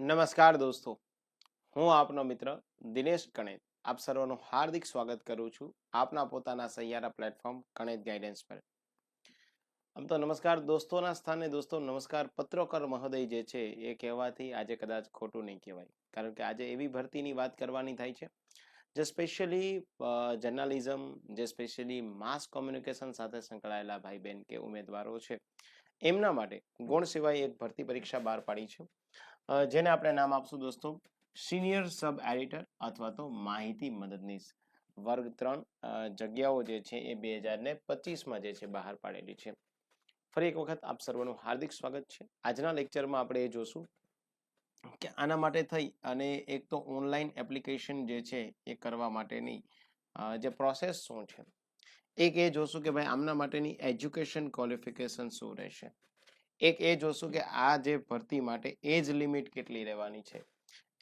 નમસ્કાર દોસ્તો. હું આપનો મિત્ર દિનેશ કણેત આપ સર્વનું હાર્દિક સ્વાગત કરું છું આપના પોતાના સહિયારા પ્લેટફોર્મ કણેત ગાઈડન્સ પર. આમ તો નમસ્કાર દોસ્તોના સ્થાને દોસ્તો, નમસ્કાર પત્રોકર મહોદય જે છે એ કહેવાથી આજે કદાચ ખોટું નહીં કહેવાય. કારણ કે આજે એવી ભરતીની વાત કરવાની થાય છે, જે સ્પેશિયલી જર્નાલિઝમ જે સ્પેશિયલી માસ કોમ્યુનિકેશન સાથે સંકળાયેલા ભાઈ બહેન કે ઉમેદવારો છે, એમના માટે ગુણ સિવાય એક ભરતી પરીક્ષા બહાર પાડી છે. જેને આપણે નામ આપશું દોસ્તો સિનિયર સબ એડિટર અથવા તો માહિતી મદદનીશ. વર્ગ ત્રણ જગ્યાઓ જે છે એ બે હજાર ને પચીસમાં જે છે બહાર પાડેલી છે. ફરી એક વખત આપ સર્વનું હાર્દિક સ્વાગત છે. આજના લેક્ચરમાં આપણે એ જોશું કે આના માટે થઈ અને એક તો ઓનલાઈન એપ્લિકેશન જે છે એ કરવા માટેની જે પ્રોસેસ શું છે. એક એ જોશું કે ભાઈ આમના માટેની એજ્યુકેશન ક્વોલિફિકેશન શું રહેશે. એક એ જોશું કે આ જે ભરતી માટે એજ લિમિટ કેટલી રહેવાની છે.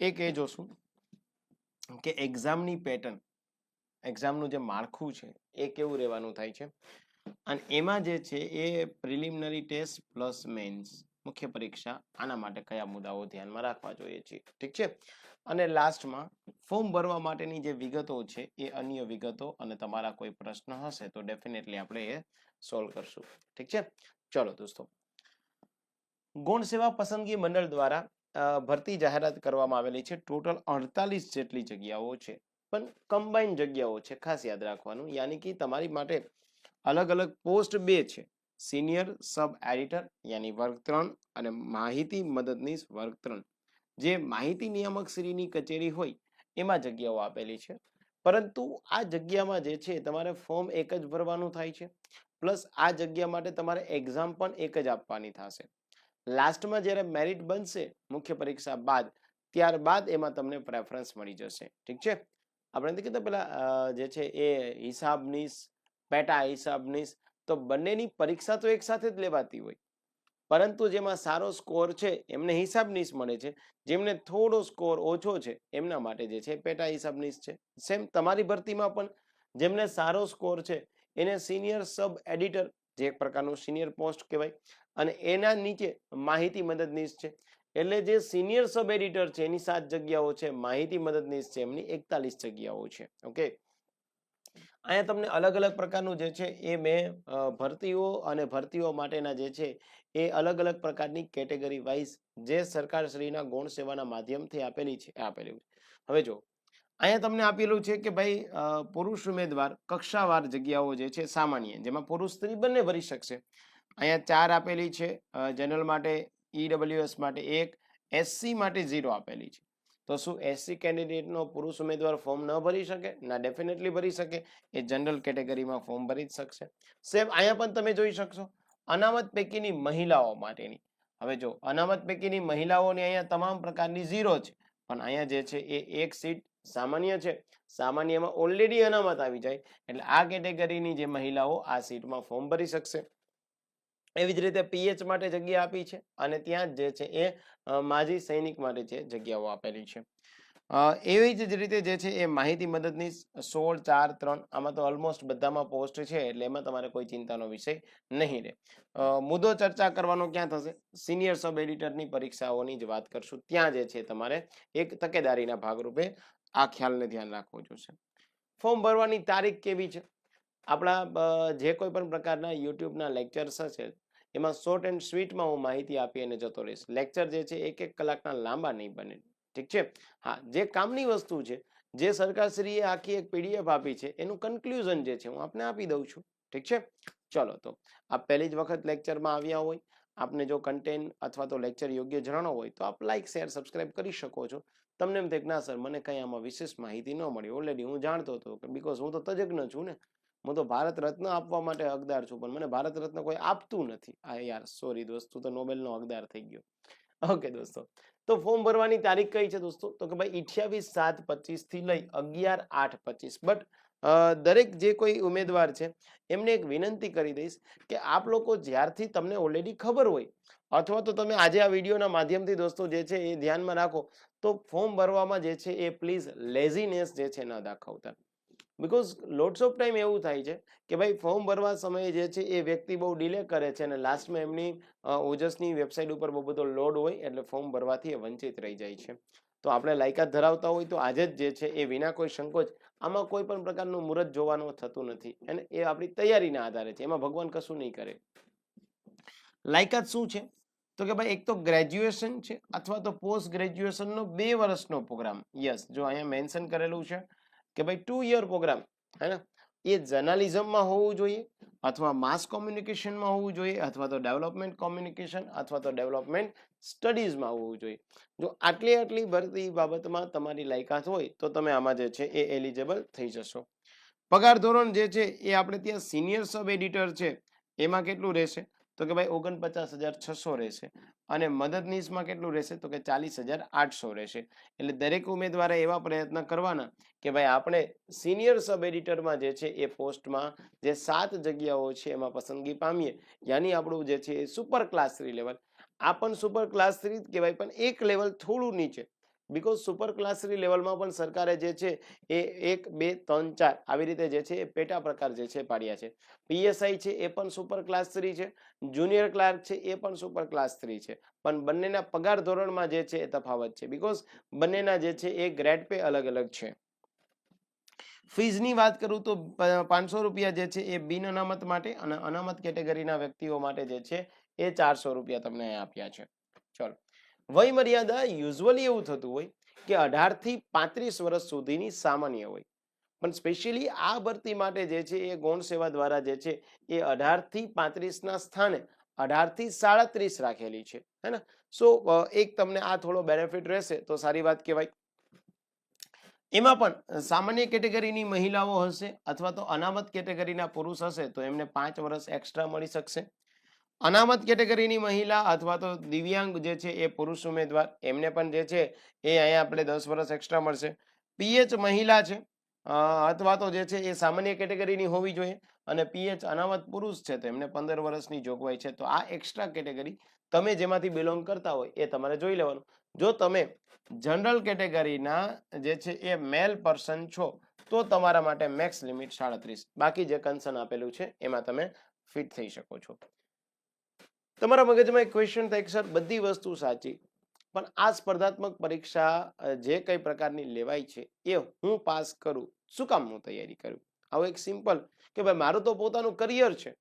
એક એ જોશું કે એક્ઝામની પેટર્ન, એક્ઝામનું જે માળખું છે, એ કેવું રહેવાનું થાય છે? અને એમાં જે છે એ પ્રિલિમિનરી ટેસ્ટ પ્લસ મેન્સ, મુખ્ય પરીક્ષા, આના માટે કયા મુદ્દાઓ ધ્યાનમાં રાખવા જોઈએ છીએ. ઠીક છે? અને લાસ્ટમાં, ફોર્મ ભરવા માટેની જે વિગતો છે, એ અન્ય વિગતો અને તમારા કોઈ પ્રશ્ન હશે તો ડેફિનેટલી આપણે એ સોલ્વ કરશું. ઠીક છે? ચલો દોસ્તો ગૌણ સેવા પસંદગી મંડળ દ્વારા ભરતી જાહેરાત કરવામાં આવેલી છે. ટોટલ અડતાલીસ જેટલી જગ્યાઓ છે. પણ કમ્બાઈન જગ્યાઓ છે, ખાસ યાદ રાખવાનું. યાની કે તમારી માટે અલગ અલગ પોસ્ટ બે છે. સિનિયર, સબ એડિટર, યાની વર્ગ ત્રણ અને માહિતી મદદનીશ વર્ગ ત્રણ. જે માહિતી નિયામક શ્રીની કચેરી હોય, એમાં જગ્યાઓ આપેલી છે. પરંતુ આ જગ્યામાં જે છે, તમારે ફોર્મ એક જ ભરવાનું થાય છે. પ્લસ આ જગ્યા માટે તમારે એક્ઝામ પણ એક જ આપવાની થશે. લાસ્ટમાં જ્યારે મેરિટ બનશે, મુખ્ય પરીક્ષા બાદ, ત્યારબાદ એમાં તમને પ્રેફરન્સ મળી જશે. ઠીક છે? આપણે નથી કીધું પેલા જે છે એ હિસાબની પેટા હિસાબની તો બંનેની પરીક્ષા તો એક સાથે જ લેવાતી હોય. પરંતુ જેમાં સારો સ્કોર છે, એમને હિસાબનીસ મળે છે. જેમને થોડો સ્કોર ઓછો છે, એમના માટે જે છે પેટા હિસાબનીસ છે. સેમ તમારી ભરતીમાં પણ, જેમને સારો સ્કોર છે, એને સિનિયર સબ એડિટર જે એક પ્રકારનું સિનિયર પોસ્ટ કહેવાય અને એના નીચે માહિતી મદદનીશ છે. એટલે જે સિનિયર સબ એડિટર છે, એની સાત જગ્યાઓ છે, માહિતી મદદનીશ છે, એમની એકતાલીસ જગ્યાઓ છે. ઓકે અહીંયા તમને અલગ અલગ પ્રકારનું જે છે, એ મેં ભરતીઓ અને ભરતીઓ માટેના જે છે, એ અલગ અલગ પ્રકારની કેટેગરી વાઇઝ જે સરકારશ્રીના ગૌણ સેવાના માધ્યમથી આપેલી છે આપેલી છે. હવે જો અહીંયા તમને આપેલું છે કે ભાઈ પુરુષ ઉમેદવાર કક્ષાવાર જગ્યાઓ જે છે, સામાન્ય, જેમાં પુરુષ સ્ત્રી બંને ભરી શકશે. અહીંયા ચાર આપેલી છે જનરલ માટે ઈડબ્લ્યુએસ માટે એક એસસી માટે ઝીરો આપેલી છે. તો શું એસસી કેન્ડિડેટનો પુરુષ ઉમેદવાર ફોર્મ ન ભરી શકે? ના ડેફિનેટલી ભરી શકે. એ જનરલ કેટેગરીમાં ફોર્મ ભરી જ શકશે. સેમ અહીંયા પણ તમે જોઈ શકશો. અનામત પૈકીની મહિલાઓ માટેની. હવે જો, અનામત પૈકીની મહિલાઓની અહીંયા તમામ પ્રકારની ઝીરો છે. પણ અહીંયા જે છે એ એક સીટ સામાન્ય છે. સામાન્યમાં ઓલરેડી અનામત આવી જાય. એટલે આ કેટેગરીની જે મહિલાઓ આ સીટમાં ફોર્મ ભરી શકશે. એવી જ રીતે પીએચ માટે જગ્યા આપી છે અને ત્યાં જ જે છે એ માજી સૈનિક માટે છે જગ્યાઓ આપેલી છે. એવી જ રીતે જે છે એ માહિતી મદદની સોળ, ચાર, ત્રણ, આમાં તો ઓલમોસ્ટ બધામાં પોસ્ટ છે એટલે એમાં તમારે કોઈ ચિંતાનો વિષય નહીં રહે. મુદ્દો ચર્ચા કરવાનો ક્યાં થશે? સિનિયર સબ એડિટરની પરીક્ષાઓની જ વાત કરશું. ત્યાં જે છે તમારે એક તકેદારીના ભાગરૂપે આ ખ્યાલને ધ્યાન રાખવું જોશે. ફોર્મ ભરવાની તારીખ કેવી છે? આપણા જે કોઈ પણ પ્રકારના યુટ્યુબના લેક્ચર્સ હશે એમાં શોર્ટ એન્ડ સ્વીટમાં હું માહિતી આપી અને જતો રહીશ. લેક્ચર જે છે એક એક કલાકના લાંબા નહીં બને. ઠીક છે? હા, જે કામની વસ્તુ છે, જે સરકારશ્રીએ આખી એક પીડીએફ આપી છે, એનું કન્ક્લુઝન જે છે, હું આપને આપી દઉં છું. ઠીક છે? ચલો તો, આપ પહેલી જ વખત લેક્ચરમાં આવ્યા હોય, આપને જો કન્ટેન્ટ અથવા તો લેક્ચર યોગ્ય જણાવો હોય, તો આપ લાઇક શેર સબસ્ક્રાઇબ કરી શકો છો. તમને એમ થાય ના સર મને કંઈ આમાં વિશેષ માહિતી ન મળી. ઓલરેડી હું જાણતો હતો કે બિકોઝ હું તો તજજ્ઞ છું ને હું તો ભારત રત્ન આપવા માટે હકદાર છું, પણ મને ભારત રત્ન કોઈ આપતું નથી. આ યાર સોરી દોસ્ત, તો નોબેલનો હકદાર થઈ ગયો. ઓકે દોસ્તો. તો ફોર્મ ભરવાની તારીખ કઈ છે દોસ્તો? તો કે ભાઈ અઠ્યાવીસ સાત પચીસથી લઈ અગિયાર આઠ પચીસ. બટ દરેક જે કોઈ ઉમેદવાર છે, એમને એક વિનંતી કરી દઈશ કે આપ લોકો જ્યારથી તમને ઓલરેડી ખબર હોય, અથવા તો તમે આજે આ વિડીયોના માધ્યમથી દોસ્તો જે છે એ ધ્યાનમાં રાખો, તો ફોર્મ ભરવામાં જે છે એ પ્લીઝ લેઝીનેસ જે છે ન દાખવતા. બિકોઝ લોટ્સ ઓફ ટાઈમ એવું થાય છે કે ભાઈ ફોર્મ ભરવા સમયે જે છે એ વ્યક્તિ બહુ ડિલે કરે છે અને લાસ્ટમાં એમની ઓજસની વેબસાઇટ ઉપર બહુ બધો લોડ હોય એટલે ફોર્મ ભરવાથી એ વંચિત રહી જાય છે. તો આપણે લાયકાત ધરાવતા હોય તો આજે જ જે છે એ વિના કોઈ સંકોચ આમાં કોઈ પણ પ્રકારનું મુહૂર્ત જોવાનું થતું નથી. અને એ આપણી તૈયારીના આધારે છે. એમાં ભગવાન કશું નહીં કરે. લાયકાત શું છે? તો કે ભાઈ એક તો ગ્રેજ્યુએશન છે અથવા તો પોસ્ટ ગ્રેજ્યુએશનનો બે વર્ષનો પ્રોગ્રામ યસ જો અહીંયા મેન્શન કરેલું છે કે ભાઈ ટુ યર પ્રોગ્રામ હે ને? એ જર્નાલિઝમમાં હોવું જોઈએ અથવા માસ કોમ્યુનિકેશનમાં હોવું જોઈએ અથવા તો ડેવલપમેન્ટ કોમ્યુનિકેશન અથવા તો ડેવલપમેન્ટ સ્ટડીઝમાં હોવું જોઈએ. જો આટલી આટલી ભરતી બાબતમાં તમારી લાયકાત હોય તો તમે આમાં જે છે એ એલિજેબલ થઈ જશો. પગાર ધોરણ જે છે એ આપણે ત્યાં સિનિયર સબ એડિટર છે, એમાં કેટલું રહેશે? તો કે ભાઈ ઓગણપચાસ હજાર છસો રહેશે અને મદદનીશમાં કેટલું રહેશે? તો કે ચાલીસ હજાર આઠસો રહેશે. એટલે દરેક ઉમેદવારે એવા પ્રયત્ન કરવાના કે ભાઈ આપણે સિનિયર સબ એડિટરમાં જે છે એ પોસ્ટમાં જે સાત જગ્યાઓ છે એમાં પસંદગી પામીએ. યાની આપણું જે છે એ સુપર ક્લાસ થ્રી લેવલ આ પણ સુપર ક્લાસ થ્રી જ કહેવાય, પણ એક લેવલ થોડું નીચે. બિકોઝ સુપર ક્લાસ થ્રી લેવલમાં પણ સરકારે જે છે એ એક, બે, ત્રણ, ચાર આવી રીતે જે છે એ પેટા પ્રકાર જે છે પાડ્યા છે. પીએસઆઈ છે એ પણ સુપર ક્લાસ થ્રી છે. જુનિયર ક્લાર્ક છે એ પણ સુપર ક્લાસ થ્રી છે. પણ બંનેના પગાર ધોરણમાં જે છે એ તફાવત છે. બિકોઝ બંનેના જે છે એ ગ્રેડ પે અલગ અલગ છે. ફીઝની વાત કરું તો પાંચસો રૂપિયા જે છે એ બિન અનામત માટે અને અનામત કેટેગરીના વ્યક્તિઓ માટે જે છે એ ચારસો રૂપિયા તમને આપ્યા છે. ચલો. વય મર્યાદા યુઝવલી એવું થતું હોય કે અઢારથી પાંત્રીસ વર્ષ સુધીની સામાન્ય હોય. પણ સ્પેશિયલી આ ભરતી માટે જે છે એ ગૌણ સેવા દ્વારા જે છે એ અઢારથી પાંત્રીસના સ્થાને અઢારથી સાડત્રીસ રાખેલી છે. હે ને? સો એક તમને આ થોડો બેનિફિટ રહેશે તો સારી વાત કહેવાય. એમાં પણ સામાન્ય કેટેગરીની મહિલાઓ હશે અથવા તો અનામત કેટેગરીના પુરુષ હશે તો એમને પાંચ વર્ષ એક્સ્ટ્રા મળી શકશે. અનામત કેટેગરીની મહિલા અથવા તો દિવ્યાંગ જે છે એ પુરુષ ઉમેદવાર, એમને પણ જે છે એ અહીંયા આપણે દસ વર્ષ એક્સ્ટ્રા મળશે. પીએચ મહિલા છે અથવા તો જે છે એ સામાન્ય કેટેગરીની હોવી જોઈએ અને પીએચ અનામત પુરુષ છે તો એમને પંદર વર્ષની જોગવાઈ છે. તો આ એક્સ્ટ્રા કેટેગરી તમે જેમાંથી બિલોંગ કરતા હોય એ તમારે જોઈ લેવાનું. જો તમે જનરલ કેટેગરીના જે છે એ મેલ પર્સન છો, તો તમારા માટે મેક્સ લિમિટ સાડત્રીસ. બાકી જે કન્સર્ન આપેલું છે, એમાં તમે ફિટ થઈ શકો છો. તમારા મગજમાં એક ક્વેશ્ચન થાય કે સર બધી વસ્તુ સાચી, પણ આ સ્પર્ધાત્મક પરીક્ષા જે કઈ પ્રકારની લેવાય છે, એ હું પાસ કરું? શું કામ હું તૈયારી કરું? આવું એક સિમ્પલ કે ભાઈ, મારું તો પોતાનું કરિયર છે.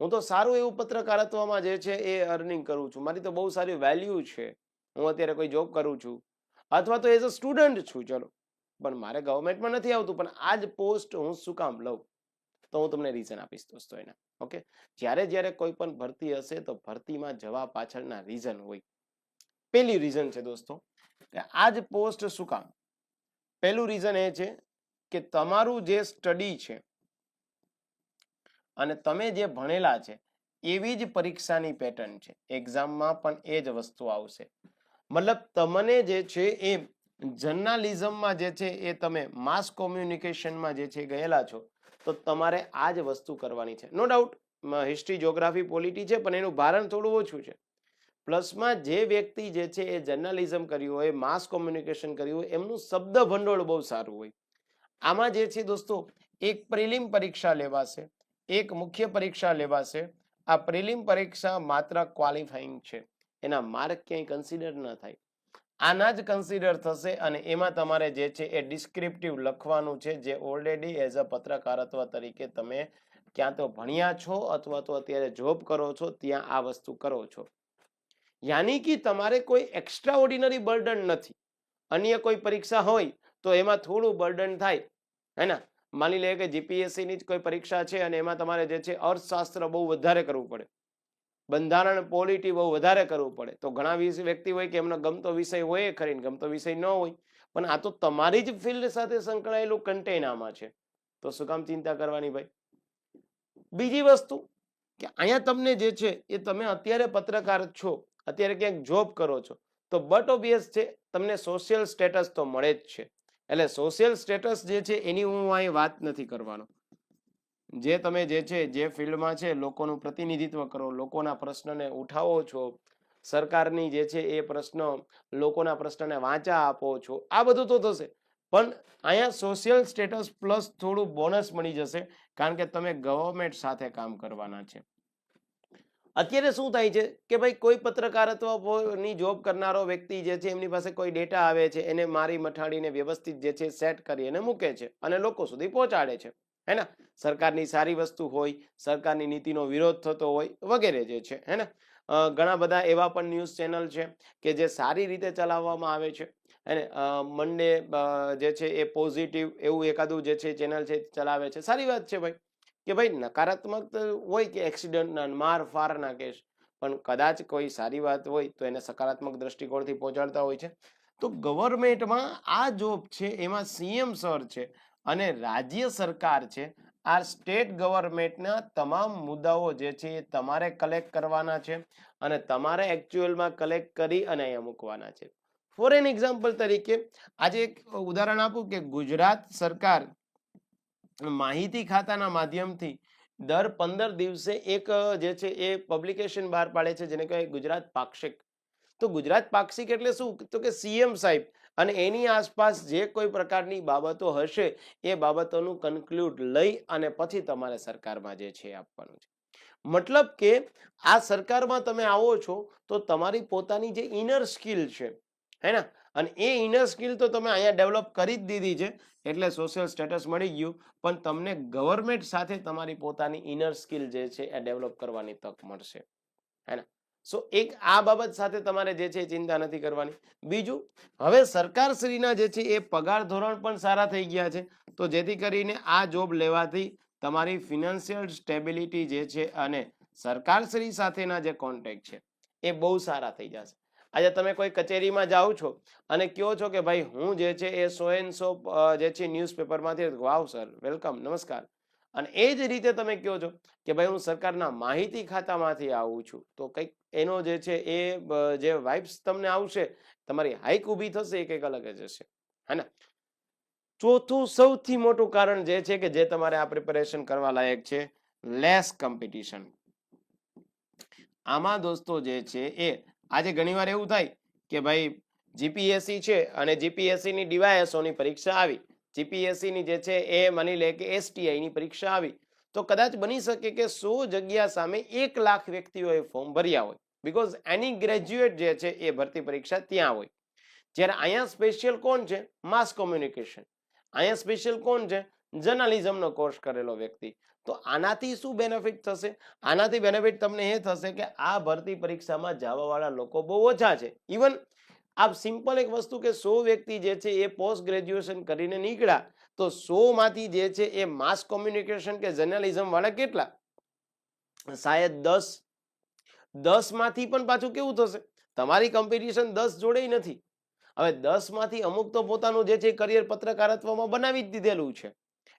હું તો સારું એવું પત્રકારત્વમાં જે છે એ અર્નિંગ કરું છું. મારી તો બહુ સારી વેલ્યુ છે. હું અત્યારે કોઈ જોબ કરું છું. અથવા તો એઝ અ સ્ટુડન્ટ છું, ચલો. પણ મારે ગવર્મેન્ટમાં નથી આવતું, પણ આ જ પોસ્ટ હું શું કામ લઉં? તો હું તમને રીઝન આપીશ દોસ્તો એના ઓકે જ્યારે જ્યારે કોઈ પણ ભરતી હશે, તો ભરતીમાં જવા પાછળના રીઝન હોય. પહેલી રીઝન છે દોસ્તો, કે આ જ પોસ્ટ શું કામ? પહેલું રીઝન એ છે કે તમારું જે સ્ટડી છે અને તમે જે ભણેલા છે, એવી જ પરીક્ષાની પેટર્ન છે. એક્ઝામમાં પણ એ જ વસ્તુ આવશે. મતલબ તમને જે છે એ જર્નાલિઝમમાં જે છે એ તમે માસ કોમ્યુનિકેશનમાં જે છે ગયેલા છો, તો તમારે આ જ વસ્તુ કરવાની છે. No doubt history geography polity છે, પણ એનું ભારણ થોડું ઓછું છે. પ્લસમાં જે વ્યક્તિ જે છે એ જર્નાલિઝમ કર્યું હોય, માસ કોમ્યુનિકેશન કર્યું હોય, એમનું શબ્દ ભંડોળ બહુ સારું હોય. આમાં જે છે દોસ્તો, એક પ્રિલિમ પરીક્ષા લેવાશે, એક મુખ્ય પરીક્ષા લેવાશે. આ પ્રિલિમ પરીક્ષા માત્ર ક્વોલિફાઈંગ છે. એના માર્ક ક્યાંય કન્સિડર ન થાય. આના જ કન્સિડર થશે અને એમાં તમારે જે છે એ ડિસ્ક્રિપ્ટિવ લખવાનું છે, જે ઓલરેડી એઝ અ પત્રકારત્વ તરીકે તમે ક્યાં તો ભણ્યા છો અથવા તો અત્યારે જોબ કરો છો, ત્યાં આ વસ્તુ કરો છો. યાની કે તમારે કોઈ એક્સ્ટ્રા ઓર્ડિનરી બર્ડન નથી. અન્ય કોઈ પરીક્ષા હોય તો એમાં થોડું બર્ડન થાય. હે ને? માની લે કે જીપીએસસી ની જ કોઈ પરીક્ષા છે અને એમાં તમારે જે છે અર્થશાસ્ત્ર બહુ વધારે કરવું પડે. બંધારણ પોલિટી બહુ વધારે કરવું પડે. તો ઘણા વ્યક્તિ હોય કે એમનો ગમતો વિષય હોય ખરી ને ગમતો વિષય ન હોય, પણ આ તો તમારી જ ફિલ્ડ સાથે સંકળાયેલું કન્ટેન આમાં છે. તો શું કામ ચિંતા કરવાની ભાઈ? બીજી વસ્તુ કે અહીંયા તમને જે છે એ તમે અત્યારે પત્રકાર છો, અત્યારે ક્યાંક જોબ કરો છો, તો બટ ઓબ્વિયસ છે, તમને સોશિયલ સ્ટેટસ તો મળે જ છે. એટલે સોશિયલ સ્ટેટસ જે છે એની હું અહીં વાત નથી કરવાનો. જે તમે જે છે, જે ફિલ્ડમાં છે, લોકોનું પ્રતિનિધિત્વ કરો, લોકોના પ્રશ્નને ઉઠાવો છો, સરકારની જે છે, એ પ્રશ્ન લોકોના પ્રશ્નને વાંચા આપો છો, આ બધું તો થશે. પણ અહીંયા સોશિયલ સ્ટેટસ પ્લસ થોડું બોનસ મળી જશે, કારણ કે તમે ગવર્મેન્ટ સાથે કામ કરવાના છે. અત્યારે શું થાય છે કે ભાઈ કોઈ પત્રકારત્વની જોબ કરનારો વ્યક્તિ જે છે, એમની પાસે કોઈ ડેટા આવે છે, એને મારી મઠાડીને વ્યવસ્થિત જે છે સેટ કરી અને મૂકે છે અને લોકો સુધી પહોંચાડે છે. હે ને સરકારની સારી વસ્તુ હોય, સરકારની નીતિનો વિરોધ થતો હોય, વગેરે જે છે હે ને ઘણા બધા એવા પણ ન્યૂઝ ચેનલ છે કે જે સારી રીતે ચલાવવામાં આવે છે. અને મંડે જે છે એ પોઝિટિવ એવું એકાદું જે છે ચેનલ છે ચલાવે છે. સારી વાત છે ભાઈ, કે ભાઈ નકારાત્મક હોય કે એક્સિડન્ટના માર ફારના કેસ, પણ કદાચ કોઈ સારી વાત હોય તો એને સકારાત્મક દ્રષ્ટિકોણથી પહોંચાડતા હોય છે. તો ગવર્મેન્ટમાં આ જોબ છે, એમાં સીએમ સર છે અને રાજ્ય સરકાર છે, આ સ્ટેટ ગવર્મેન્ટના તમામ મુદ્દાઓ જે છે એ તમારે કલેક્ટ કરવાના છે અને તમારે એકચ્યુઅલમાં કલેક્ટ કરી અને અહીંયા મૂકવાના છે. ફોર એન એક્ઝામ્પલ તરીકે, આજે એક ઉદાહરણ આપું કે ગુજરાત સરકાર માહિતી ખાતાના માધ્યમથી દર પંદર દિવસે એક, જે છે એ પબ્લિકેશન બહાર પાડે છે, જેને કહેવાય ગુજરાત પાક્ષિક. તો ગુજરાત પાક્ષિક એટલે શું? તો કે સીએમ સાહેબ અને એની આસપાસ જે કોઈ પ્રકારની બાબતો હશે, એ બાબતોનું કન્ક્લુડ લઈ અને પછી તમારે સરકારમાં જે છે આપવાનું છે. મતલબ કે આ સરકારમાં તમે આવો છો, તો તમારી પોતાની જે ઇનર સ્કિલ છે હે ને અને એ ઇનર સ્કિલ તો તમે અહીંયા ડેવલપ કરી જ દીધી છે, એટલે સોશિયલ સ્ટેટસ મળી ગયું, પણ તમને ગવર્મેન્ટ સાથે તમારી પોતાની ઇનર સ્કિલ જે છે એ ડેવલપ કરવાની તક મળશે હે ને સો એક આ બાબત સાથે તમારે જે છે ચિંતા નથી કરવાની. બીજું, હવે સરકારશ્રીના જે છે એ પગાર ધોરણ પણ સારા થઈ ગયા છે. તો જેથી કરીને આ જોબ લેવાથી તમારી ફિનાન્શિયલ સ્ટેબિલિટી જે છે અને સરકારશ્રી સાથેના જે કોન્ટેક્ટ છે એ બહુ સારા થઈ જશે. આજે તમે કોઈ કચેરીમાં જાઓ છો અને કહો છો કે ભાઈ હું જે છે એ સો એન્ડ સો જે છે ન્યૂઝપેપરમાંથી વાવ સર, વેલકમ, નમસ્કાર. અને એ જ રીતે તમે કહો છો કે ભાઈ હું સરકારના માહિતી ખાતામાંથી આવું છું, તો કંઈક એનો જે છે એ જે વાઇબ્સ તમને આવશે, તમારી હાઈક ઊભી થશે, એ કંઈક અલગ જ હશે. હે ચોથું, સૌથી મોટું કારણ જે છે કે જે તમારે આ પ્રિપેરેશન કરવા લાયક છે લેસ કોમ્પિટિશન આમાં દોસ્તો જે છે એ, આજે ઘણીવાર એવું થાય કે ભાઈ જીપીએસસી છે અને જીપીએસસી ની ડીવાયએસઓ ની પરીક્ષા આવી જીપીએસસી ની જે છે એ માની લે કે એસટીઆઈ ની પરીક્ષા આવી. તો કદાચ બની શકે કે સો જગ્યા સામે એક લાખ વ્યક્તિઓએ ફોર્મ ભર્યા હોય. બીકોઝ એની ગ્રેજ્યુએટ જે છે એ ભરતી પરીક્ષા ત્યાં હોય. જ્યારે અહીંયા સ્પેશિયલ કોણ છે? માસ કોમ્યુનિકેશન અહીંયા સ્પેશિયલ કોણ છે? જર્નાલિઝમનો કોર્સ કરેલો વ્યક્તિ. તો આનાથી શું બેનિફિટ થશે? આનાથી બેનિફિટ તમને એ થશે કે આ ભરતી પરીક્ષામાં જવાવાળા લોકો બહુ ઓછા છે. ઇવન આપ સિમ્પલ એક વસ્તુ કે સો વ્યક્તિ જે છે એ પોસ્ટ ગ્રેજ્યુએશન કરીને નીકળ્યા, તો સો માંથી જે છે એ માસ કોમ્યુનિકેશન કે જર્નલિઝમ વાળા કેટલા? શાયદ દસ. દસમાંથી પણ પાછું કેવું થશે? તમારી કોમ્પિટિશન દસ જોડે નથી. હવે દસમાંથી અમુક તો પોતાનું જે છે કરિયર પત્રકારત્વમાં બનાવી જ દીધેલું છે.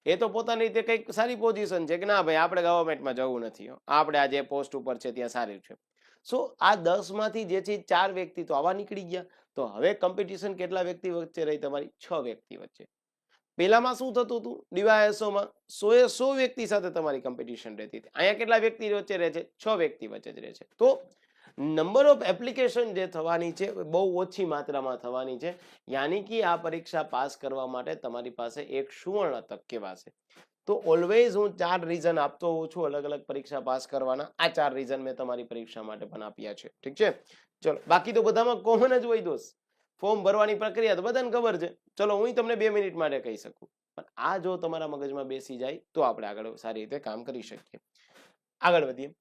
એ તો પોતાની રીતે કંઈક સારી પોઝિશન છે કે ના ભાઈ, આપણે ગવર્મેન્ટમાં જવું નથી. આપણે આ જે પોસ્ટ ઉપર છે ત્યાં સારું છે. સો આ દસમાંથી જે છે ચાર વ્યક્તિ તો આવા નીકળી ગયા. તો હવે કોમ્પિટિશન કેટલા વ્યક્તિ વચ્ચે રહી તમારી? છ વ્યક્તિ વચ્ચે. પેલામાં શું થતું હતું? ડીવાયએસઓમાં સો એ સો વ્યક્તિ સાથે તમારી કોમ્પિટિશન રહેતી હતી. અહીંયા કેટલા વ્યક્તિ વચ્ચે રહે છે? છ વ્યક્તિ વચ્ચે જ રહે છે. તો નંબર ઓફ એપ્લિકેશન જે થવાની છે બહુ ઓછી માત્રામાં થવાની છે. યાની કે આ પરીક્ષા પાસ કરવા માટે તમારી પાસે એક સુવર્ણ તક કહેવાશે તો ઓલવેઝ હું ચાર રીઝન આપતો હોઉં છું અલગ અલગ પરીક્ષા પાસ કરવાના. આ ચાર રીઝન મેં તમારી પરીક્ષા માટે પણ આપ્યા છે. ઠીક છે? ચલો, બાકી તો બધામાં કોમન જ હોય દોસ્ત. ફોર્મ ભરવાની પ્રક્રિયા તો બધાને ખબર છે. ચલો, હું તમને બે મિનિટ માટે કહી શકું. પણ આ જો તમારા મગજમાં બેસી જાય, તો આપણે આગળ સારી રીતે કામ કરી શકીએ. આગળ વધીએ.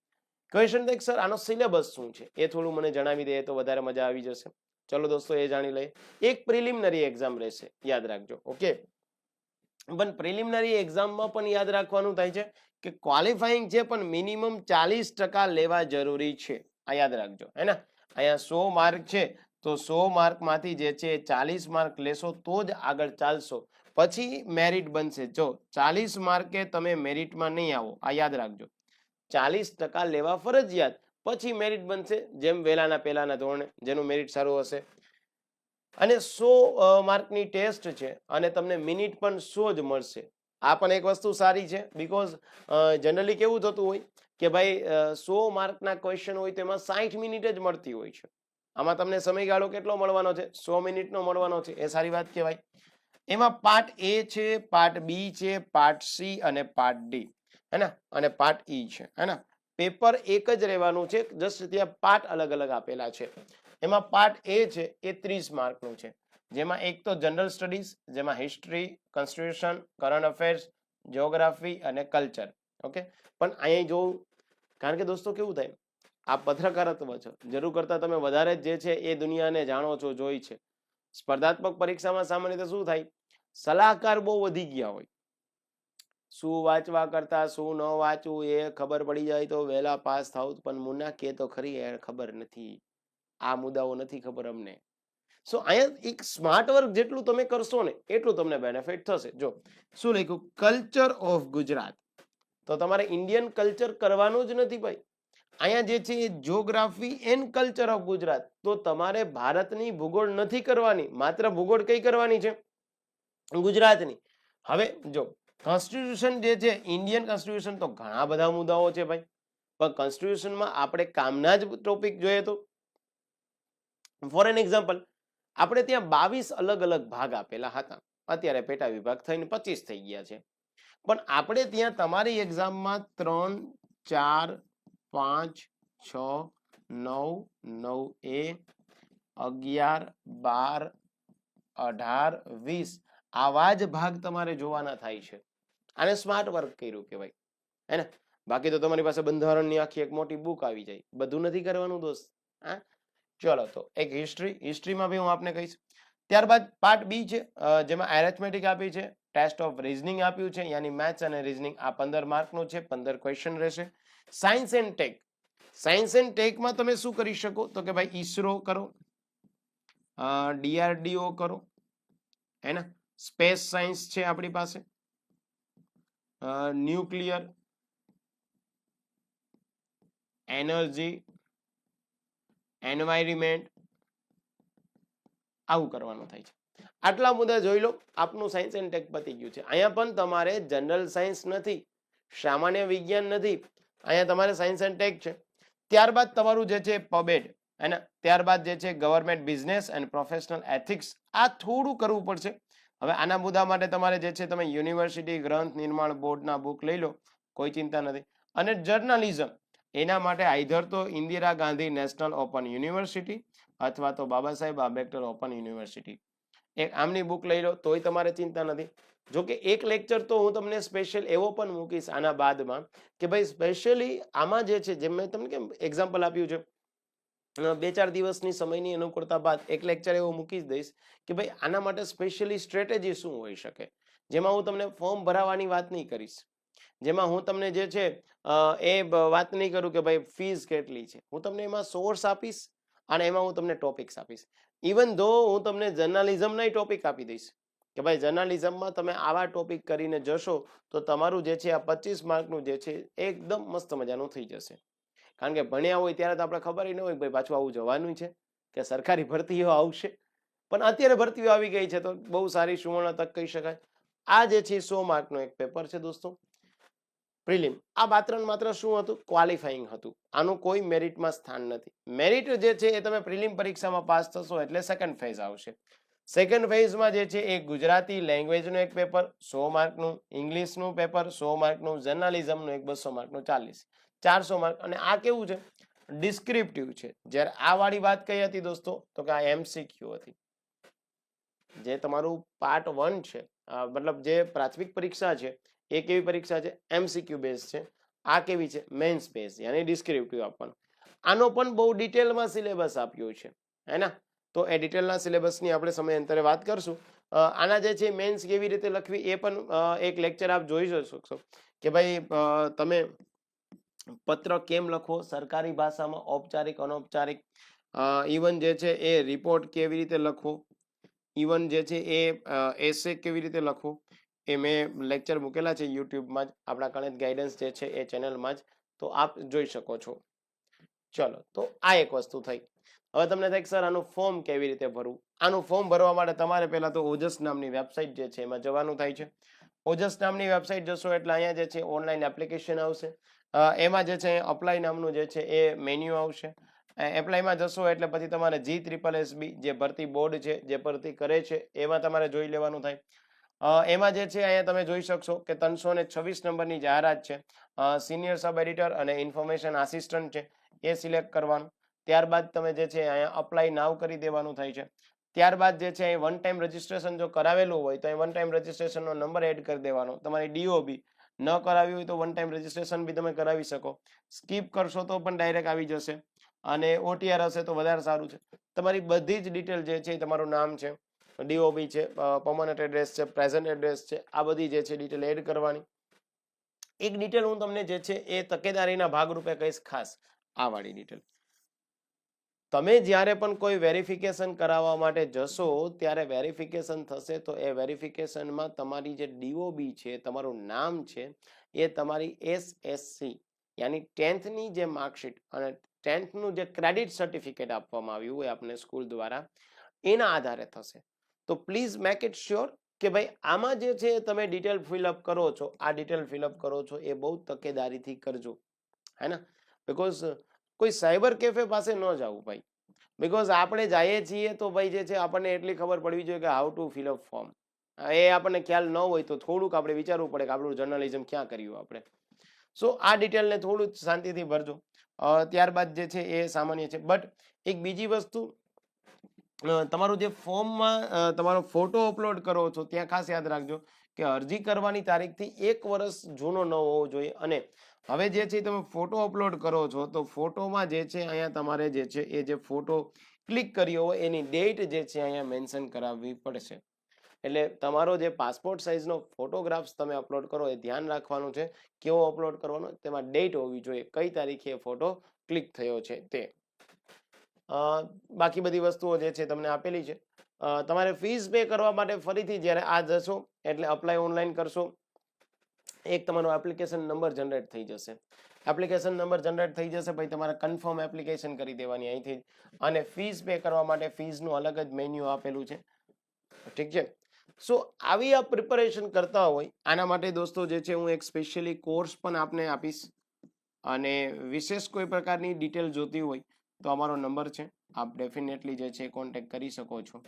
ક્વેશ્ચન દેખ સર આનો સિલેબસ શું છે? એ થોડું મને જણાવી દે તો વધારે મજા આવી જશે. ચલો દોસ્તો, એ જાણી લઈએ. એક પ્રિલિમિનરી એક્ઝામ રહેશે. યાદ રાખજો. ઓકે પણ પ્રિલિમિનરી એક્ઝામમાં પણ યાદ રાખવાનું થાય છે કે ક્વોલિફાઈંગ છે પણ મિનિમમ ચાલીસ ટકા લેવા જરૂરી છે. આ યાદ રાખજો, હે ને? અહીંયા સો માર્ક છે, તો સો માર્કમાંથી જે છે ચાલીસ માર્ક લેશો તો જ આગળ ચાલશો. પછી મેરિટ બનશે. જો ચાલીસ માર્કે તમે મેરિટમાં નહીં આવો, આ યાદ રાખજો. ચાલીસ ટકા લેવા ફરજિયાત, પછી મેરિટ બનશે જેમ વહેલાના પહેલાના ધોરણે, જેનું મેરિટ સારું હશે. અને સો માર્કની ટેસ્ટ છે અને તમને મિનિટ પણ સો જ મળશે? આ પણ એક વસ્તુ સારી છે બીકોઝ જનરલી કેવું થતું હોય કે ભાઈ સો માર્કના ક્વેશ્ચન હોય તો એમાં સાઠ મિનિટ જ મળતી હોય છે. આમાં તમને સમયગાળો કેટલો મળવાનો છે? સો મિનિટનો મળવાનો છે, એ સારી વાત કહેવાય. એમાં પાર્ટ એ છે પાર્ટ બી છે પાર્ટ સી અને પાર્ટ ડી હે ને? અને પાર્ટ ઈ છે, હે ને? પેપર એક જ રહેવાનું છે જસ્ટ ત્યાં પાર્ટ અલગ અલગ આપેલા છે. એમાં પાર્ટ એ છે, એ ત્રીસ માર્કનું છે. જેમાં એક તો જનરલ સ્ટડીઝ જેમાં history constitution current affairs geography અને કલ્ચર ઓકે પણ અહીંયા જોવું કારણ કે દોસ્તો કેવું થાય, આ પત્રકારત્વ છે. જરૂર કરતાં તમે વધારે જ છે એ દુનિયાને જાણો છો, જોઈ છે. સ્પર્ધાત્મક પરીક્ષામાં સામાન્ય રીતે શું થાય? સલાહકાર બહુ વધી ગયા હોય. શું વાંચવા કરતા, શું ન વાંચવું એ ખબર પડી જાય તો વહેલા પાસ થાવ પણ મુના કે તો ખરી, એ ખબર નથી. આ મુદ્દાઓ નથી ખબર અમને. સો અહીંયા એક સ્માર્ટ વર્ક જેટલું તમે કરશો ને, એટલું તમને બેનિફિટ થશે. જો, શું લખ્યું? કલ્ચર ઓફ ગુજરાત તો તમારે ઇન્ડિયન કલ્ચર કરવાનું જ નથી ભાઈ. અહીંયા જે છે એ geography and culture of Gujarat તો તમારે ભારતની ભૂગોળ નથી કરવાની, માત્ર ભૂગોળ કઈ કરવાની છે? ગુજરાતની. હવે જો કોન્સ્ટિટ્યુશન જે છે ઇન્ડિયન કોન્સ્ટિટ્યુશન તો ઘણા બધા મુદ્દાઓ છે ભાઈ. પણ કોન્સ્ટિટ્યુશનમાં આપણે કામના જ ટોપિક જોઈએ તો. ફોર એન એક્ઝામ્પલ આપણે ત્યાં બાવીસ અલગ અલગ ભાગ આપેલા હતા. અત્યારે પેટા વિભાગ થઈને પચીસ થઈ ગયા છે. પણ આપણે ત્યાં તમારી એક્ઝામમાં ત્રણ, ચાર, પાંચ, છ, નવ નવ એ, અગિયાર, બાર, અઢાર, વીસ આવા જ ભાગ તમારે જોવાના થાય છે. આને સ્માર્ટ વર્ક કર્યું કહેવાય. હે ને? બાકી તો તમારી પાસે બંધારણની આખી એક મોટી બુક આવી જાય. બધું નથી કરવાનું દોસ્ત. હા? ચલો તો એક હિસ્ટ્રી હિસ્ટ્રીમાં બી હું આપને કહીશ. ત્યારબાદ પાર્ટ બી છે જેમાં એરેથમેટિક આપી છે ટેસ્ટ ઓફ રિઝનિંગ આપ્યું છે, યાની મેથ્સ અને રિઝનિંગ આ પંદર માર્કનું છે, પંદર ક્વેશ્ચન રહેશે. Science and tech science and ટેકમાં તમે શું કરી શકો? તો કે ભાઈ ઈસરો કરો ડીઆરડીઓ કરો હે ને સ્પેસ સાયન્સ છે આપણી પાસે ન્યુક્લિયર એનર્જી એન્વાયરમેન્ટ આવું કરવાનું થાય છે. આટલા મુદ્દા જોઈ લો, આપનું સાયન્સ એન્ડ ટેક પતી ગયું છે. અહીંયા પણ તમારે જનરલ સાયન્સ નથી, સામાન્ય વિજ્ઞાન નથી, અહીંયા તમારે સાયન્સ એન્ડ ટેક છે. ત્યારબાદ તમારું જે છે પબેડ અને ત્યારબાદ જે છે government business and professional ethics આ થોડું કરવું પડશે. હવે આના મુદ્દા માટે તમારે જે છે તમે યુનિવર્સિટી ગ્રંથ નિર્માણ બોર્ડના બુક લઈ લો, કોઈ ચિંતા નથી. અને જર્નલિઝમ એના માટે આઈધર તો Indira Gandhi national open university અથવા તો બાબા સાહેબ આંબેડકર ઓપન યુનિવર્સિટી. એક આમની બુક લઈ લો, તોય તમારે ચિંતા નથી. જો કે એક લેક્ચર તો હું તમને સ્પેશિયલ એવો પણ મૂકીશ આના બાદમાં કે ભાઈ સ્પેશિયલી આમાં જે છે, જેમ મેં તમને કેમ એક્ઝામ્પલ આપ્યું છે બે ચાર દિવસની સમયની અનુકૂળતા બાદ એક લેક્ચર એવો મૂકી દઈશ કે ભાઈ આના માટે સ્પેશિયલી સ્ટ્રેટેજી શું હોઈ શકે? જેમાં હું તમને ફોર્મ ભરાવાની વાત નહીં કરીશ. જેમાં હું તમને જે છે એ વાત નહીં કરું કે ભાઈ ફીસ કેટલી છે. હું તમને એમાં સોર્સ આપીશ અને એમાં હું તમને ટોપિક્સ આપીશ. ઇવન ધો હું તમને જર્નાલિઝમના ટોપિક આપી દઈશ. કે ભાઈ જર્નાલિઝમમાં તમે આવા ટોપિક કરીને જશો તો તમારું જે છે આ પચીસ માર્કનું જે છે એકદમ મસ્ત મજાનું થઈ જશે. કારણ કે ભણ્યા હોય ત્યારે તો આપણે ખબર ન હોય ભાઈ પાછું આવું જવાનું છે કે સરકારી ભરતીઓ આવશે. પણ અત્યારે ભરતીઓ આવી ગઈ છે તો બહુ સારી સુવર્ણ તક કહી શકાય. આ જે છે સો માર્કનો એક પેપર છે દોસ્તો. પ્રિલિમ. આ માત્ર માત્ર શું હતું? ક્વોલિફાઈંગ હતું. આનું કોઈ મેરિટમાં સ્થાન નથી. મેરિટ જે છે એ તમે પ્રિલિમ પરીક્ષામાં પાસ થશો એટલે સેકન્ડ ફેઝ આવશે. સેકન્ડ ફેઝમાં જે છે એ ગુજરાતી લેંગ્વેજનું એક પેપર સો માર્કનું ઇંગ્લિશનું પેપર સો માર્કનું જર્નાલિઝમનું એક બસો માર્કનું, ચાલીસ. ચારસો માર્ક. અને આ કેવું છે? ડિસ્ક્રિપ્ટિવ છે. જ્યારે આ વાળી વાત કઈ હતી દોસ્તો? તો કે આ એમસીક્યુ હતી. જે તમારું પાર્ટ વન છે. મતલબ જે પ્રાથમિક પરીક્ષા છે એ કેવી પરીક્ષા છે? એમસીક્યુ બેઝ છે. આ કેવી છે? મેન્સ બેઝ યાની ડિસ્ક્રિપ્ટિવ આપવાનું. આનો પણ બહુ ડિટેલમાં સિલેબસ આપ્યો છે. હે ને તો એ ડિટેલના સિલેબસની આપણે સમયાંતરે વાત કરશું. આના જે છે મેન્સ કેવી રીતે લખવી એ પણ એક લેક્ચર આપ જોઈ શકશો કે ભાઈ તમે પત્ર કેમ લખો? સરકારી ભાષામાં ઔપચારિક, અનૌપચારિક ઇવન જે છે એ રિપોર્ટ કેવી રીતે લખવો ઇવન જે છે એ એસે કેવી રીતે લખવો એ મેં લેક્ચર મૂકેલા છે યુટ્યુબમાં જ. આપણા ગણિત ગાઈડન્સ જે છે એ ચેનલમાં જ. તો આપ જોઈ શકો છો. ચલો, તો આ એક વસ્તુ થઈ. હવે તમને થાય સર આનું ફોર્મ કેવી રીતે ભરવું? આનું ફોર્મ ભરવા માટે તમારે પહેલાં તો ઓજસ નામની વેબસાઇટ જે છે એમાં જવાનું થાય છે. ઓજસ નામની વેબસાઇટ જશો એટલે અહીંયા જે છે ઓનલાઈન એપ્લિકેશન આવશે. એમાં જે છે અપ્લાય નામનું જે છે એ મેન્યુ આવશે. એપ્લાયમાં જશો એટલે પછી તમારે જી ત્રિપલ એસબી જે ભરતી બોર્ડ છે, જે ભરતી કરે છે, એમાં તમારે જોઈ લેવાનું થાય. એમાં જે છે, અહીંયા તમે જોઈ શકશો કે ત્રણસો ને છવ્વીસ નંબરની જાહેરાત છે. સિનિયર સબ એડિટર અને ઇન્ફોર્મેશન આસિસ્ટન્ટ છે, એ સિલેક્ટ કરવાનું. ત્યારબાદ તમે જે છે, અહીંયા અપ્લાય નાવ કરી દેવાનું થાય છે. ત્યારબાદ જે છે, અહીં વન ટાઈમ રજીસ્ટ્રેશન જો કરાવેલું હોય, તો અહીં વન ટાઈમ રજીસ્ટ્રેશનનો નંબર એડ કરી દેવાનો. તમારી ડીઓબી ન કરાવી હોય તો વન ટાઈમ રજીસ્ટ્રેશન બી તમે કરાવી શકો. સ્કીપ કરશો તો પણ ડાયરેક્ટ આવી જશે અને ઓટીઆર હશે તો વધારે સારું છે. તમારી બધી જ ડિટેલ જે છે તમારું નામ છે. ડીઓબી છે પર્મનન્ટ એડ્રેસ છે પ્રેઝન્ટ એડ્રેસ છે, આ બધી જે છે ડિટેલ એડ કરવાની. એક ડિટેલ હું તમને જે છે એ તકેદારીના ભાગરૂપે કહીશ ખાસ, આ વાળી ડિટેલ તમે જ્યારે પણ કોઈ વેરિફિકેશન કરાવવા માટે જશો, ત્યારે વેરિફિકેશન થશે તો એ વેરિફિકેશનમાં તમારી જે ડીઓબી છે, તમારું નામ છે, એ તમારી એસએસસી યાની ટેન્થની જે માર્કશીટ અને ટેન્થનું જે ક્રેડિટ સર્ટિફિકેટ આપવામાં આવ્યું હોય આપને સ્કૂલ દ્વારા, એના આધારે થશે. તો પ્લીઝ મેક ઇટ શ્યોર કે ભાઈ આમાં જે છે તમે ડિટેલ ફિલઅપ કરો છો. આ ડિટેલ ફિલઅપ કરો છો એ બહુ તકેદારીથી કરજો. હે ને? બીકોઝ કોઈ સાયબર કેફે પાસે ન જવું ભાઈ. બીકોઝ આપણે જઈએ છીએ તો ભાઈ જે છે આપણને એટલી ખબર પડવી જોઈએ કે how to fill up form એ આપણને ખ્યાલ ન હોય તો થોડુંક આપણે વિચારવું પડે કે આપણું જર્નલિઝમ ક્યાં કર્યું આપણે. સો આ ડિટેલને થોડું શાંતિથી ભરજો. ત્યારબાદ જે છે એ સામાન્ય છે. બટ એક બીજી વસ્તુ તમારું જે ફોર્મમાં તમારો ફોટો અપલોડ કરો છો, ત્યાં ખાસ યાદ રાખજો કે અરજી કરવાની તારીખથી એક વર્ષ જૂનો ન હોવો જોઈએ. અને હવે જે છે તમે ફોટો અપલોડ કરો છો, તો ફોટોમાં જે છે અહીંયા તમારે જે છે, એ જે ફોટો ક્લિક કર્યો હોય, એની ડેટ જે છે અહીંયા મેન્શન કરાવવી પડશે. એટલે તમારો જે પાસપોર્ટ સાઇઝનો ફોટોગ્રાફ્સ તમે અપલોડ કરો, એ ધ્યાન રાખવાનું છે, કેવો અપલોડ કરવાનો, તેમાં ડેટ હોવી જોઈએ, કઈ તારીખે ફોટો ક્લિક થયો છે તે. બાકી બધી વસ્તુઓ જે છે તમને આપેલી છે. તમારે ફીસ પે કરવા માટે ફરીથી જ્યારે આ જશો, એટલે અપ્લાય ઓનલાઈન કરશો, એક તમારો એપ્લિકેશન નંબર જનરેટ થઈ જશે. એપ્લિકેશન નંબર જનરેટ થઈ જશે, પછી તમારે કન્ફર્મ એપ્લિકેશન કરી દેવાની અહીંથી અને ફીસ પે કરવા માટે ફીસનું અલગ જ મેન્યુ આપેલું છે. ઠીક છે? સો આવી આ પ્રિપરેશન કરતા હોય, આના માટે દોસ્તો જે છે હું એક સ્પેશિયલી કોર્સ પણ આપને આપીશ. અને વિશેષ કોઈ પ્રકારની ડિટેલ જોતી હોય તો અમારો નંબર છે. આપ ડેફિનેટલી જે છે કોન્ટેક્ટ કરી શકો છો.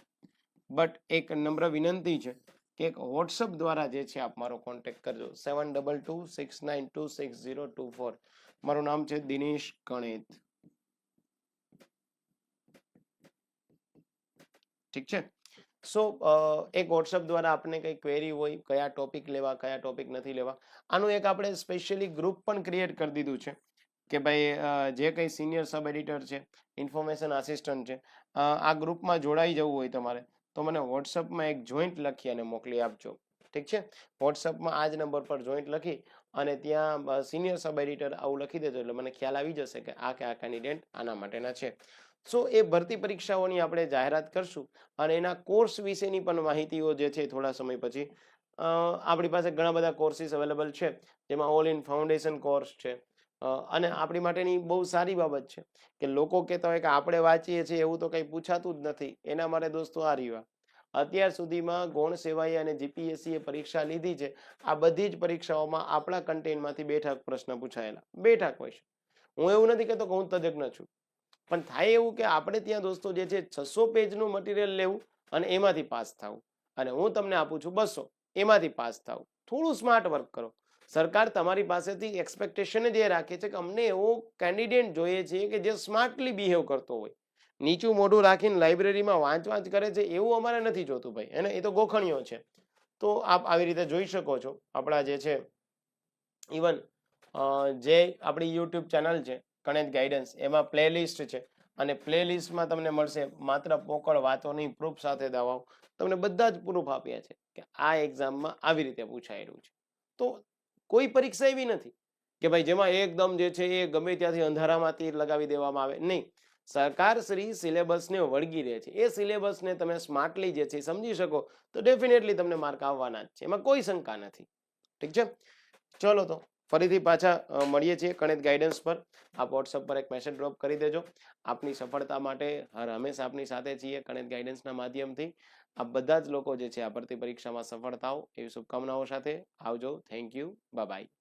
બટ એક નમ્ર વિનંતી છે કે એક વોટ્સઅપ દ્વારા જે છે આપ મારો કોન્ટેક્ટ કરજો. Seven double two six nine two six zero two four મારું નામ છે દિનેશ ગણિત. ઠીક છે? સો એક વોટ્સઅપ દ્વારા આપને કંઈ ક્વેરી હોય, કયા ટોપિક લેવા, કયા ટોપિક નથી લેવા, આનું એક આપણે સ્પેશિયલી ગ્રુપ પણ ક્રિએટ કરી દીધું છે. કે ભાઈ જે કંઈ સિનિયર સબ એડિટર છે ઇન્ફોર્મેશન આસિસ્ટન્ટ છે આ ગ્રુપમાં જોડાઈ જવું હોય તમારે, તો મને વોટ્સઅપમાં એક જોઈન્ટ લખી અને મોકલી આપજો. ઠીક છે? વોટ્સઅપમાં આ જ નંબર પર જોઈન્ટ લખી અને ત્યાં સિનિયર સબ એડિટર આવું લખી દેજો, એટલે મને ખ્યાલ આવી જશે કે આ કે આ કેન્ડિડેટ આના માટેના છે. સો એ ભરતી પરીક્ષાઓની આપણે જાહેરાત કરશું અને એના કોર્સ વિશેની પણ માહિતીઓ જે છે થોડા સમય પછી આપણી પાસે ઘણા બધા કોર્સીસ અવેલેબલ છે, જેમાં ઓલ ઇન ફાઉન્ડેશન કોર્સ છે અને આપણી માટેની બહુ સારી બાબત છે કે લોકો કહેતા હોય કે આપણે વાંચીએ છીએ એવું તો કંઈ પૂછાતું જ નથી. એના માટે દોસ્તો આ રહ્યા અત્યાર સુધીમાં ગૌણ સેવાએ અને જીપીએસસી એ પરીક્ષા લીધી છે. આ બધી જ પરીક્ષાઓમાં આપણા કન્ટેન્ટમાંથી બેઠક પ્રશ્ન પૂછાયેલા. બેઠક છે. હું એવું નથી કહેતો કે હું તજજ્ઞ છું. પણ થાય એવું કે આપણે ત્યાં દોસ્તો જે છે છસો પેજનું મટીરિયલ લેવું અને એમાંથી પાસ થવું. અને હું તમને આપું છું બસો. એમાંથી પાસ થવું. થોડું સ્માર્ટ વર્ક કરો. સરકાર તમારી પાસેથી એક્સપેક્ટેશન જ રાખે છે કે અમને એવો કેન્ડિડેટ જોઈએ છે કે જે સ્માર્ટલી બિહેવ કરતો હોય. નીચું મોઢું રાખીને લાઇબ્રેરીમાં વાંચ વાંચ કરે છે, એવું અમારે નથી જોતું ભાઈ. એને એ તો ગોખણીઓ છે. તો આપ આવી રીતે જોઈ શકો છો. આપણા જે છે ઇવન જે આપણી યુટ્યુબ ચેનલ છે કણેજ ગાઈડન્સ એમાં પ્લેલિસ્ટ છે. અને પ્લેલિસ્ટમાં તમને મળશે માત્ર પોકળ વાતોની પ્રૂફ સાથે દવાઓ. તમને બધા જ પ્રૂફ આપ્યા છે કે આ એક્ઝામમાં આવી રીતે પૂછાયેલું છે. તો કોઈ પરીક્ષા એવી નથી કે ભાઈ જેમાં એકદમ જે છે એ ગમે ત્યાંથી અંધારામાં તીર લગાવી દેવામાં આવે. નહીં. સરકાર શ્રી સિલેબસને વળગી રહે છે. એ સિલેબસને તમે સ્માર્ટલી જે છે સમજી શકો તો ડેફિનેટલી તમને માર્ક આવવાના જ છે. એમાં કોઈ શંકા નથી. ઠીક છે? ચલો તો ફરીથી પાછા મળીએ છીએ ગણિત ગાઈડન્સ પર. આપ વોટ્સઅપ પર એક મેસેજ ડ્રોપ કરી દેજો. આપની સફળતા માટે હર હંમેશા આપની સાથે છીએ ગણિત ગાઈડન્સના માધ્યમથી. આપ બધા જ લોકો જે છે આ ભરતી પરીક્ષામાં સફળ થાઓ એવી શુભકામનાઓ સાથે આવજો. Thank you bye